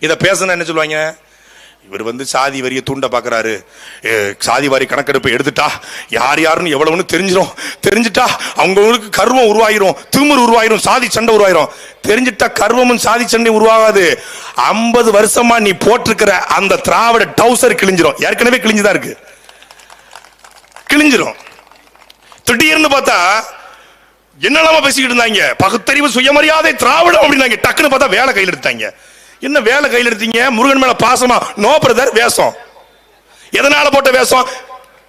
இதை பேசுனா என்ன சொல்லுவாங்க? இவர் வந்து சாதி வரியை தூண்ட பார்க்குறாரு ஏ, சாதி வாரி கணக்கெடுப்பை எடுத்துட்டா யார் யாருன்னு எவ்வளவுன்னு தெரிஞ்சிடும் தெரிஞ்சுட்டா அவங்களுக்கு கர்வம் உருவாயிரும். திமிர் உருவாயிரும். சாதி சண்டை உருவாயிரும். தெரிஞ்சிட்டா கர்வமும் சாதி சண்டை உருவாகாது. ஐம்பது வருஷமா நீ போட்டிருக்கிற அந்த திராவிட டவுசர் கிழிஞ்சிரும். ஏற்கனவே கிழிஞ்சுதான் இருக்கு. கிழிஞ்சிரும். திடீர்னு பார்த்தா என்னெல்லாம பேசிக்கிட்டு இருந்தாங்க. பகுத்தறிவு சுயமரியாதை திராவிடம் அப்படின்னாங்க. டக்குன்னு பார்த்தா வேலை கையில் எடுத்தாங்க என்ன வேலை கையில் எடுத்தீங்க? முருகன் மேல பாசமா? நோ பிரதர் வேஷம். எதனால போட்ட வேஷம்?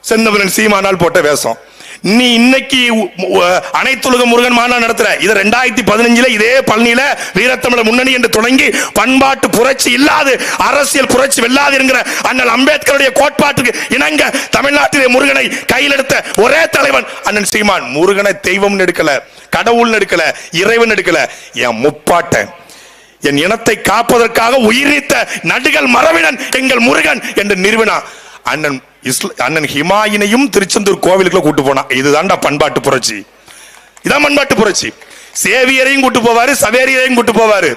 செந்தமிழன் சீமானால் போட்ட வேஷம். நீ இன்னைக்கு அனைத்துலக முருகன் மாநாடு நடத்துற? இது ரெண்டாயிரத்தி பதினஞ்சுல இதே பழனியில வீரத்தமிழர் முன்னணி என்று தொடங்கி பண்பாட்டு புரட்சி இல்லாது அரசியல் புரட்சி வெல்லாது என்கிற அண்ணல் அம்பேத்கருடைய கோட்பாட்டுக்கு இணங்க தமிழ்நாட்டிலே முருகனை கையில் எடுத்த ஒரே தலைவன் அண்ணன் சீமான். முருகனை தெய்வம் எடுக்கல கடவுள் எடுக்கல இறைவன் எடுக்கல. என் முப்பாட்டன் என் இனத்தை காப்பதற்காக உயிரித்த நடுகள் மரபினன் எங்கள் முருகன் என்று நிறுவினா. அண்ணன் இஸ்ல அண்ணன் ஹிமாயினையும் திருச்செந்தூர் கோவிலுக்குள்ள கூட்டு போனான் இதுதான்டா பண்பாட்டு புரட்சி. இதான் பண்பாட்டு புரட்சி. சேவியரையும் கூட்டு போவாரு சவேரியரையும் கூட்டு போவாரு.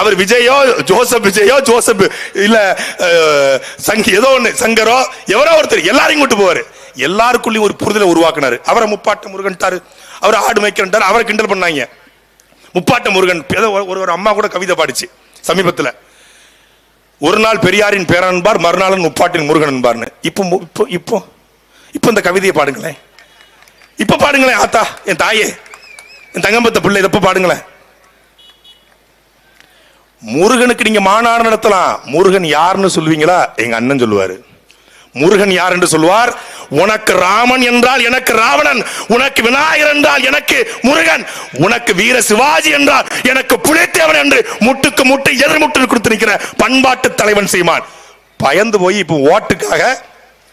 அவர் விஜயோ ஜோசப் விஜயோ ஜோசப் இல்ல சங்க சங்கி ஏதோ ஒண்ணு சங்கரோ எவரோ ஒருத்தர் எல்லாரையும் கூட்டு போவாரு. எல்லாருக்குள்ளயும் ஒரு புரிதலை உருவாக்குனாரு. அவரை முப்பாட்டு முருகன்ட்டாரு. அவர் ஆடு மேய்க்கிறார் அவரை கிண்டல் பண்ணாங்க. முப்பாட்ட முருகன் ஏதோ ஒரு- ஒரு அம்மா கூட கவிதை பாடிச்சு சமீபத்துல. ஒரு நாள் பெரியாரின் பேரன்பார் மறுநாள் முப்பாட்டின் முருகன் என்பார்னு. இப்போ இப்போ இப்போ இப்போ இந்த கவிதையை பாடுங்களேன். இப்போ பாடுங்களேன் ஆத்தா என் தாயே. என் தங்கம்பத்த பிள்ளை இதப்போ பாடுங்களேன். முருகனுக்கு நீங்க மாநாடு நடத்தலாம். முருகன் யாருன்னு சொல்லுவீங்களா? எங்க அண்ணன் சொல்லுவாரு. முருகன் யார் என்று சொல்வார் உனக்கு ராமன் என்றால் எனக்கு ராவணன் உனக்கு விநாயகர் என்றால் எனக்கு முருகன் உனக்கு வீர சிவாஜி என்றால் எனக்கு புலித்தேவன் என்று முட்டுக்கு முட்டு எதிர்முட்டு கொடுத்து நிற்கிற பண்பாட்டு தலைவன் சீமான். பயந்து போய் இப்போ ஓட்டுக்காக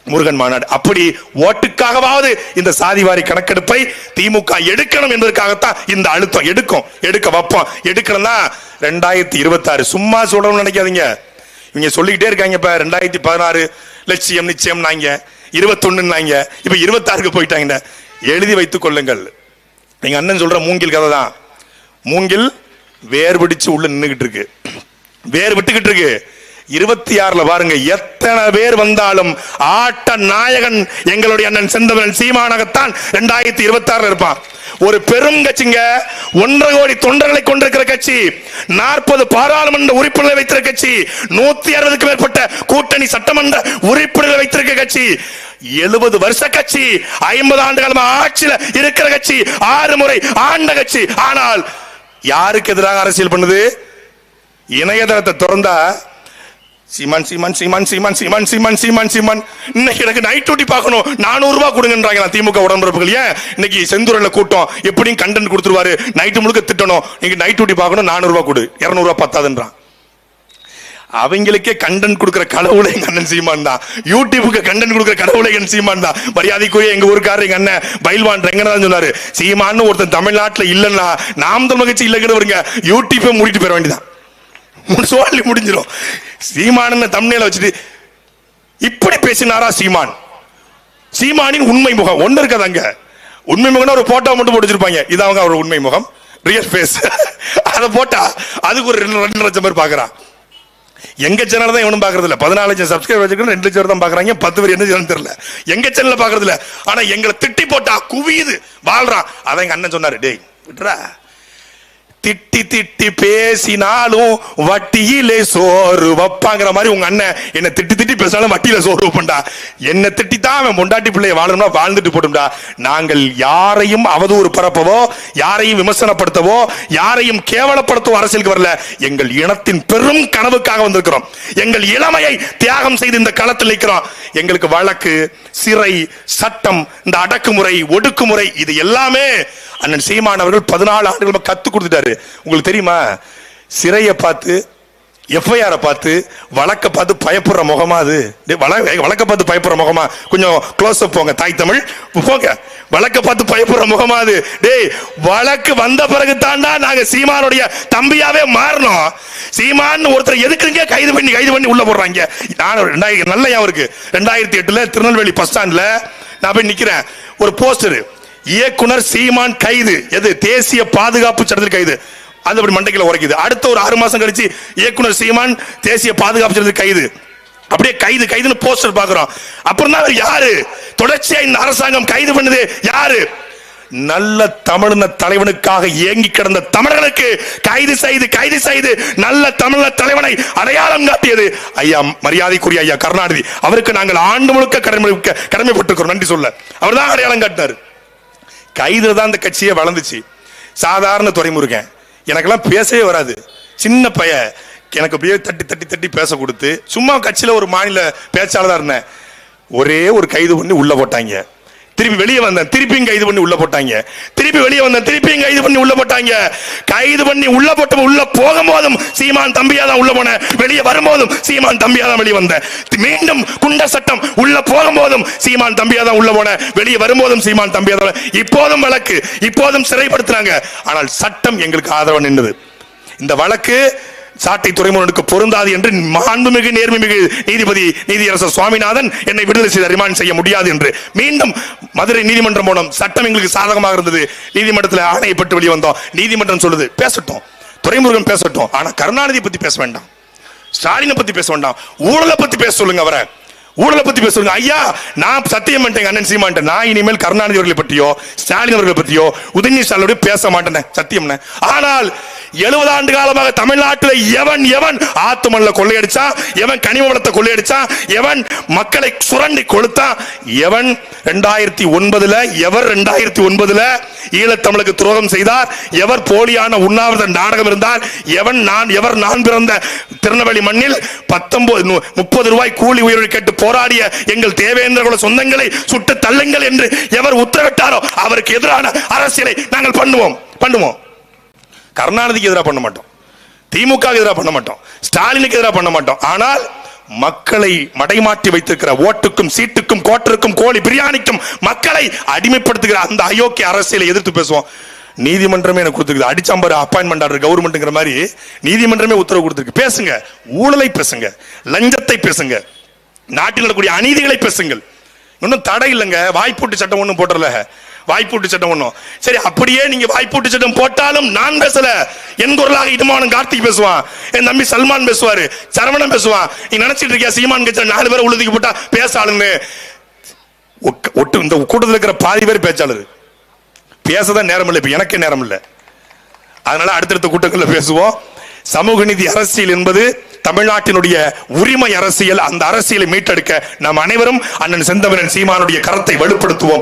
முருகன் மாநாடு. அப்படி ஓட்டுக்காகவாவது இந்த சாதிவாரி கணக்கெடுப்பை திமுக எடுக்கணும் என்பதற்காகத்தான் இந்த அழுத்தம். எடுக்கும். எடுக்க வைப்போம். எடுக்கணும்னா ரெண்டாயிரத்தி இருபத்தாறு சும்மா சொல்லணும்னு நினைக்காதீங்க. இவங்க சொல்லிக்கிட்டே இருக்காங்க இப்ப ரெண்டாயிரத்தி பதினாறு லட்சியம் நிச்சயம் நாங்க. இருபத்தொன்னுன்னாங்க இப்ப இருபத்தாறுக்கு போயிட்டாங்க எழுதி வைத்துக் கொள்ளுங்கள். நீங்க அண்ணன் சொல்ற மூங்கில் கதை தான். மூங்கில் வேர் பிடிச்சு உள்ள நின்றுகிட்டு இருக்கு. வேர் விட்டுக்கிட்டு இருக்கு. இருபத்தி ஆறுல பாருங்க. எத்தனை பேர் வந்தாலும் ஆட்ட நாயகன் எங்களுடைய அண்ணன் செந்தவன் சீமானகத்தான் ரெண்டாயிரத்தி இருபத்தி ஆறுல இருப்பான். ஒரு பெரும் கட்சிங்க ஒன்றரை கோடி தொண்டர்களை கொண்டிருக்கிற கட்சி நாற்பது பாராளுமன்ற உறுப்பினர்களை வைத்திருக்க கட்சி நூத்தி அறுபதுக்கு மேற்பட்ட கூட்டணி சட்டமன்ற உறுப்பினர்களை வைத்திருக்க கட்சி எழுபது வருஷ கட்சி ஐம்பது ஆண்டு காலமா ஆட்சியில் இருக்கிற கட்சி ஆறு முறை ஆண்ட கட்சி. ஆனால் யாருக்கு எதிராக அரசியல் பண்ணுது? இணையதளத்தை திறந்தா சீமான் சீமான் சீமான் சீமான் சீமான் சீமான் சீமான் சீமான். இன்னைக்கு எனக்கு நைட் டியூட்டி பார்க்கணும். நானூறு ரூபா கொடுங்கன்றாங்க திமுக உடம்புறப்புகள் ஏன்? இன்னைக்கு செந்தூரில் கூட்டம். எப்படியும் கண்டென்ட் கொடுத்துருவாரு. நைட்டு முழுக்க திட்டணும். நீங்க நைட் டியூட்டி பார்க்கணும். நானூறு கொடு. இரநூறுவா பத்தாதுன்றான். அவங்களுக்கே கண்டன் கொடுக்கிற கடவுளை எங்க அண்ணன் சீமான் தான். யூடியூபுக்கு கண்டன் கொடுக்கிற கடவுளை எங்க சீமான் தான். மரியாதைக்குரிய எங்க ஊருக்காரர் எங்க அண்ணன் பயில்வான் ரெங்கநாதன் சொன்னாரு. சீமான்னு ஒருத்தன் தமிழ்நாட்டுல இல்லைன்னா நாம் தமிழ் கட்சி இல்லைங்கிறவருங்க யூடியூப்பை மூடிட்டு போயிட வேண்டியதான் சோழி முடிஞ்சிடும் சீமான் தமிழ்நில வச்சுட்டு இப்படி பேசினாரா சீமான்? சீமானின் உண்மை முகம். ஒண்ணு இருக்காதாங்க உண்மை முகம்னா ஒரு போட்டோ மட்டும் போட்டு வச்சிருப்பாங்க. இது அவங்க அவர் உண்மை முகம். ரியல் ஃபேஸ் அதை போட்டா அதுக்கு ஒரு ரெண்டு ரெண்டு லட்சம் பேர் பாக்குறான் எங்க சேனல் தான் எவனும் பாக்குறது இல்ல பதினாலு லட்சம் சப்ஸ்கிரைபர் வச்சிருக்கோம் ரெண்டு லட்சம் தான் பாக்குறாங்க. பத்து பேர் என்ன சேனல் தெரியல. எங்க சேனல்ல பாக்குறது இல்ல ஆனா எங்களை திட்டி போட்டா குவியுது. வாழ்றான் அதான் எங்க அண்ணன் சொன்னாரு. டேய் விட்டுறா திட்டி திட்டி பேசினாலும் வட்டியிலே சோறு வைப்பாங்கிற மாதிரி உங்க அண்ணன் என்ன திட்டி திட்டி பேசினாலும் வட்டியில சோறு வைப்பண்டா என்ன திட்டி தான் அவன் பொண்டாட்டி பிள்ளைய வாழணும்னா வாழ்ந்துட்டு போடும்டா நாங்கள் யாரையும் அவதூறு பரப்பவோ யாரையும் விமர்சனப்படுத்தவோ யாரையும் கேவலப்படுத்தவோ அரசியலுக்கு வரல. எங்கள் இனத்தின் பெரும் கனவுக்காக வந்திருக்கிறோம். எங்கள் இளமையை தியாகம் செய்து இந்த களத்தில் நிற்கிறோம். எங்களுக்கு வழக்கு சிறை சட்டம் இந்த அடக்குமுறை ஒடுக்குமுறை இது எல்லாமே அண்ணன் சீமான் அவர்கள் பதினாலு ஆண்டுகள் கத்து கொடுத்துட்டாரு. உங்களுக்கு தெரியுமா? சிறையை பார்த்து எஃப்ஐஆரை பார்த்து வழக்க பார்த்து பயப்படுற முகமா அது? டேய், வழ- வழக்க பார்த்து பயப்படுற முகமா? கொஞ்சம் க்ளோஸ் அப் போங்க தாய் தமிழ். போங்க. வழக்க பார்த்து பயப்படுற முகமா அது? டேய் வழக்கு வந்த பிறகு தாண்டா நாங்க சீமானுடைய தம்பியாவே மாறணும். சீமான் ஒருத்தர் எதுக்குங்க கைது பண்ணி கைது பண்ணி உள்ள போடுறாங்க? நான் ரெண்டாயிரம் நல்ல ஞாபகம் இருக்கு. ரெண்டாயிரத்தி எட்டுல திருநெல்வேலி பஸ் ஸ்டாண்ட்ல நான் போய் நிக்கிறேன். ஒரு போஸ்டர் இயக்குனர் சீமான் கைது. எது? தேசிய பாதுகாப்பு சட்டத்தில் கைது. அது அப்படி மண்டைக்கில் உரைக்குது. அடுத்த ஒரு ஆறு மாசம் கழிச்சு இயக்குனர் சீமான் தேசிய பாதுகாப்பு சட்டத்தில் கைது. அப்படியே கைது கைதுன்னு போஸ்டர் பாக்குறோம் அப்புறம் தான் அவர் யாரு? தொடர்ச்சியா இந்த அரசாங்கம் கைது பண்ணுது யாரு? நல்ல தமிழின தலைவனுக்காக ஏங்கி கிடந்த தமிழர்களுக்கு கைது செய்து கைது செய்து நல்ல தமிழ தலைவனை அடையாளம் காட்டியது. ஐயா மரியாதைக்குரிய ஐயா கருணாநிதி அவருக்கு நாங்கள் ஆண்டு முழுக்க கடமை கடமைப்பட்டிருக்கிறோம். நன்றி சொல்ல. அவர் தான் அடையாளம் காட்டினார். கைதில் தான் இந்த கட்சியே வளர்ந்துச்சு. சாதாரண துறைமுருகன். எனக்கெல்லாம் பேசவே வராது. சின்ன பைய. எனக்கு அப்படியே தட்டி தட்டி தட்டி பேச கொடுத்து சும்மா கட்சியில் ஒரு மாநில பேச்சாளராக இருந்தேன். ஒரே ஒரு கைது பண்ணி உள்ளே போட்டாங்க. திருப்பி வெளியே வந்தேன் திருப்பியும் கைது பண்ணி உள்ள போட்டாங்க. திருப்பி வெளியே வந்தேன் திருப்பியும் கைது பண்ணி உள்ள போட்டாங்க. கைது பண்ணி உள்ள போட்ட உள்ள போகும்போதும் சீமான் தம்பியா தான் உள்ள போனேன் வெளியே வரும்போதும் சீமான் தம்பியா தான் வெளியே வந்தேன் மீண்டும் குண்ட சட்டம் உள்ள போகும்போதும் சீமான் தம்பியா தான் உள்ள போனேன் வெளியே வரும்போதும் சீமான் தம்பியா தான் இப்போதும் வழக்கு இப்போதும் சிறைப்படுத்துறாங்க. ஆனால் சட்டம் எங்களுக்கு ஆதரவு நின்றது இந்த வழக்கு சாட்டை துறைமுகனுக்கு பொருந்தாது என்று மாண்புமிகு நேர்மைமிகு நீதிபதி நீதியரசர் சுவாமிநாதன் என்னை விடுதலை செய்த ரிமாண்ட் செய்ய முடியாது என்று மீண்டும் மதுரை நீதிமன்றம் மூலம் சட்டம் எங்களுக்கு சாதகமாக இருந்தது. நீதிமன்றத்தில் ஆணையப்பட்டு வெளியே வந்தோம். நீதிமன்றம் சொல்லுது பேசட்டும். துறைமுருகன் பேசட்டும். ஆனா கருணாநிதி பத்தி பேச வேண்டாம். ஸ்டாலினை பத்தி பேச வேண்டாம். ஊழலை பத்தி பேச சொல்லுங்க அவரை. ஊழலை பத்தி பேச ஐயா நான் சத்தியம் பண்ணிட்டேன் அண்ணன் சீமான் நான் இனிமேல் கருணாநிதி அவர்களை பற்றியோ ஸ்டாலின் அவர்களை பற்றியோ உதயநிதி ஸ்டாலினோட பேச மாட்டேன் சத்தியம் ஆனால் எழுபது ஆண்டு காலமாக தமிழ்நாட்டில் எவன் எவன் ஆத்துமல்ல கொள்ளையடிச்சா எவன் கனிம வளத்தை கொள்ளையடிச்சா எவன் மக்களை சுரண்டி கொளுத்தா எவன் ரெண்டாயிரத்தி ஒன்பதுல எவர் ரெண்டாயிரத்தி ஒன்பதுல ஈழத்தமிழுக்கு துரோகம் செய்தார். எவர் போலியான உண்ணாவிரத நாடகம் இருந்தால் எவன் நான் எவர் நான் பிறந்த திருநெல்வேலி மண்ணில் பத்தொன்பது முப்பது ரூபாய் கூலி உயர்வு கேட்டு போராடிய எங்கள் தேவேந்திரகுல சொந்தங்களை சுட்டு தள்ளுங்கள் என்று எவர் உத்தரவிட்டாரோ அவருக்கு எதிரான அரசியலை நாங்கள் பண்ணுவோம். பண்ணுவோம். கருணாநிதிக்கு எதிராக பண்ண மாட்டோம். திமுக எதிராக பண்ண மாட்டோம். ஸ்டாலினுக்கு எதிராக பண்ண மாட்டோம். ஆனால் மக்களை மடைமாற்றி வைத்திருக்கிற ஓட்டுக்கும் சீட்டுக்கும் கோட்டருக்கும் கோழி பிரியாணிக்கும் மக்களை அடிமைப்படுத்துகிற அந்த அயோக்கிய அரசியலை எதிர்த்து பேசுவோம். நீதிமன்றமே எனக்கு கொடுத்துருக்குது. அடிச்சம்பர் அப்பாயின்மெண்ட் ஆர்டர் கவர்மெண்ட்ங்கிற மாதிரி நீதிமன்றமே உத்தரவு கொடுத்துருக்கு. பேசுங்க. ஊழலை பேசுங்க. லஞ்சத்தை பேசுங்க. நாட்டில் நடக்கக்கூடிய அநீதிகளை பேசுங்கள். இன்னும் தடை இல்லைங்க. வாய்ப்பூட்டு சட்டம் ஒன்றும் போட்டுறல வாய்ப்பூட்டு சட்டம் ஒன்றும் சரி அப்படியே நீங்க வாய்ப்பூட்டு சட்டம் போட்டாலும் நான் பேசல. என் குரலாக இடமானம் கார்த்திக் பேசுவான். என் தம்பி சல்மான் பேசுவாரு. சரவணன் பேசுவான். நீ நினைச்சிட்டு இருக்கியா சீமான் கட்சி நாலு பேர் உழுதுக்கு போட்டா பேசாளுன்னு? ஒட்டு இந்த கூட்டத்தில் இருக்கிற பாதி பேர் பேச்சாளர். பேசதான் நேரம் இல்லை இப்போ எனக்கே நேரம் இல்லை. அதனால அடுத்தடுத்த கூட்டங்களில் பேசுவோம். சமூக நீதி அரசியல் என்பது தமிழ்நாட்டினுடைய உரிமை அரசியல். அந்த அரசியலை மீட்டெடுக்க நாம் அனைவரும் அண்ணன் செந்தமிழன் சீமானுடைய கரத்தை வலுப்படுத்துவோம்.